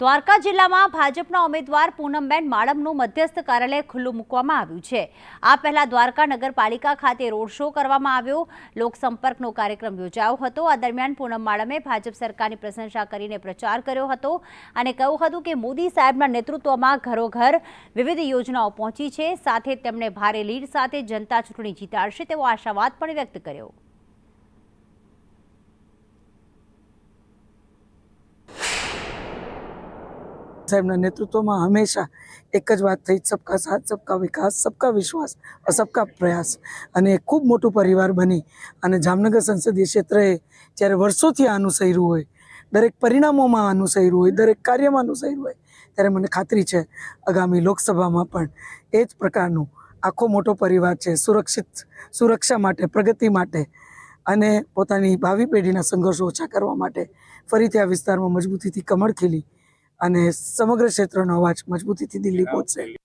દ્વારકા જિલ્લામાં ભાજપના ઉમેદવાર પૂનમબેન માળમનું મધ્યસ્થ કાર્યાલય ખુલ્લું મૂકવામાં આવ્યું છે. આ પહેલા દ્વારકા નગરપાલિકા ખાતે રોડ શો કરવામાં આવ્યો. લોકસંપર્કનો કાર્યક્રમ યોજાયો હતો. આ દરમિયાન પૂનમ માળમે ભાજપ સરકારની પ્રશંસા કરીને પ્રચાર કર્યો હતો અને કહ્યું હતું કે મોદી સાહેબના નેતૃત્વમાં ઘરોઘર વિવિધ યોજનાઓ પહોંચી છે. સાથે તેમણે ભારે લીડ સાથે જનતા ચૂંટણી જીતાડશે તેવો આશાવાદ પણ વ્યક્ત કર્યો. સાહેબના નેતૃત્વમાં હંમેશા એક જ વાત થઈ, સબકા સાથ, સબકા વિકાસ, સબકા વિશ્વાસ સબકા પ્રયાસ. અને ખૂબ મોટું પરિવાર બની અને જામનગર સંસદીય ક્ષેત્રએ જ્યારે વર્ષોથી આ અનુસર્યું હોય, દરેક પરિણામોમાં અનુસર્યું હોય, દરેક કાર્યમાં અનુસર્યું હોય, ત્યારે મને ખાતરી છે આગામી લોકસભામાં પણ એ જ પ્રકારનું આખો મોટો પરિવાર છે, સુરક્ષિત, સુરક્ષા માટે, પ્રગતિ માટે અને પોતાની ભાવિ પેઢીના સંઘર્ષો ઓછા કરવા માટે ફરીથી આ વિસ્તારમાં મજબૂતીથી કમળ ખીલી અને સમગ્ર ક્ષેત્રનો અવાજ મજબૂતીથી દિલ્હી પહોંચશે.